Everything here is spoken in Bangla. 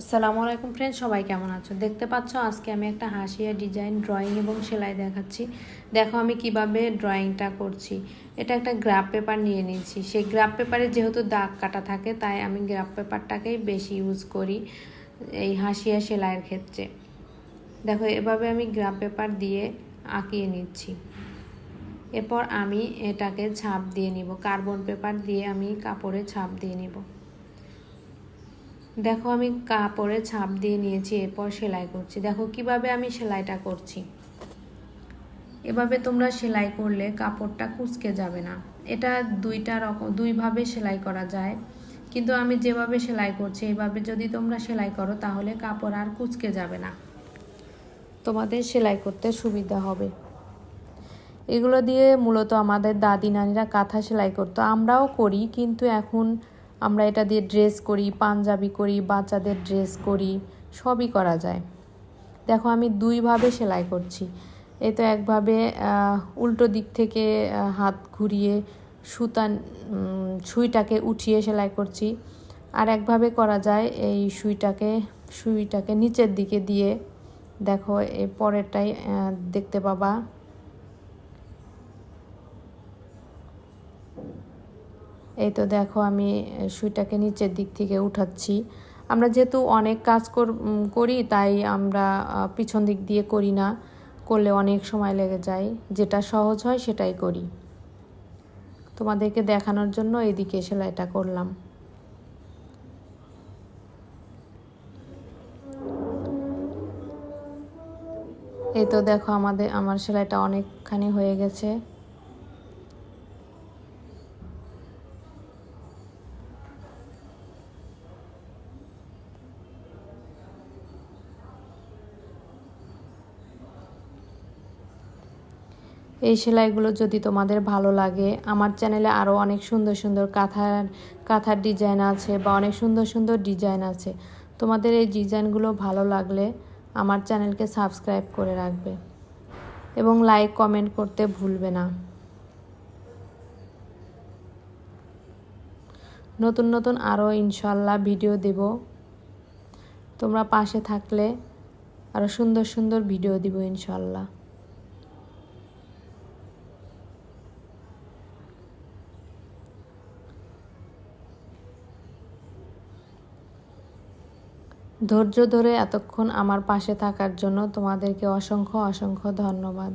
আসসালামু আলাইকুম ফ্রেন্ড সবাই কেমন আছো? দেখতে পাচ্ছ, আজকে আমি একটা হাসিয়া ডিজাইন ড্রয়িং এবং সেলাই দেখাচ্ছি। দেখো আমি কীভাবে ড্রয়িংটা করছি। এটা একটা গ্রাফ পেপার নিয়ে নিয়েছি। সেই গ্রাফ পেপারে যেহেতু দাগ কাটা থাকে, তাই আমি গ্রাফ পেপারটাকেই বেশি ইউজ করি এই হাসিয়া সেলাইয়ের ক্ষেত্রে। দেখো, এভাবে আমি গ্রাফ পেপার দিয়ে আঁকিয়ে নিচ্ছি। এরপর আমি এটাকে ছাপ দিয়ে নিব। কার্বন পেপার দিয়ে আমি কাপড়ে ছাপ দিয়ে নিব। দেখো আমি কাপড়ে ছাপ দিয়ে নিয়েছি, এরপর সেলাই করছি। দেখো কীভাবে আমি সেলাইটা করছি। এভাবে তোমরা সেলাই করলে কাপড়টা কুচকে যাবে না। এটা দুইটা রকম দুইভাবে সেলাই করা যায়। কিন্তু আমি যেভাবে সেলাই করছি এইভাবে যদি তোমরা সেলাই করো, তাহলে কাপড় আর কুচকে যাবে না। তোমাদের সেলাই করতে সুবিধা হবে। এগুলো দিয়ে মূলত আমাদের দাদি নানিরা কাঁথা সেলাই করতো। আমরাও করি, কিন্তু এখন আমরা এটা দিয়ে ড্রেস করি, পাঞ্জাবি করি, বাচ্চাদের ড্রেস করি, সবই করা যায়। দেখো আমি দুইভাবে সেলাই করছি। এ তো একভাবে উল্টো দিক থেকে হাত ঘুরিয়ে, সুতা সুইটাকে উঠিয়ে সেলাই করছি। আর একভাবে করা যায় এই সুইটাকে সুইটাকে নিচের দিকে দিয়ে। দেখো এ পরেরটাই দেখতে পাবা। এই তো দেখো আমি সুইটাকে নিচের দিক থেকে উঠাচ্ছি। আমরা যেহেতু অনেক কাজ করি তাই আমরা পিছন দিক দিয়ে করি না। করলে অনেক সময় লেগে যায়। যেটা সহজ হয় সেটাই করি। তোমাদেরকে দেখানোর জন্য এদিকে সেলাইটা করলাম। এই তো দেখো আমাদের, আমার সেলাইটা অনেকখানি হয়ে গেছে। এই সেলাইগুলো যদি তোমাদের ভালো লাগে, আমার চ্যানেলে আরও অনেক সুন্দর সুন্দর কাঁথার কাঁথার ডিজাইন আছে বা অনেক সুন্দর সুন্দর ডিজাইন আছে। তোমাদের এই ডিজাইনগুলো ভালো লাগলে আমার চ্যানেলকে সাবস্ক্রাইব করে রাখবে এবং লাইক, কমেন্ট করতে ভুলবে না। নতুন নতুন আরও ইনশাল্লাহ ভিডিও দেব। তোমরা পাশে থাকলে আরও সুন্দর সুন্দর ভিডিও দিব ইনশাল্লাহ ধৈর্য ধরে এতক্ষণ আমার পাশে থাকার জন্য তোমাদেরকে অসংখ্য অসংখ্য ধন্যবাদ।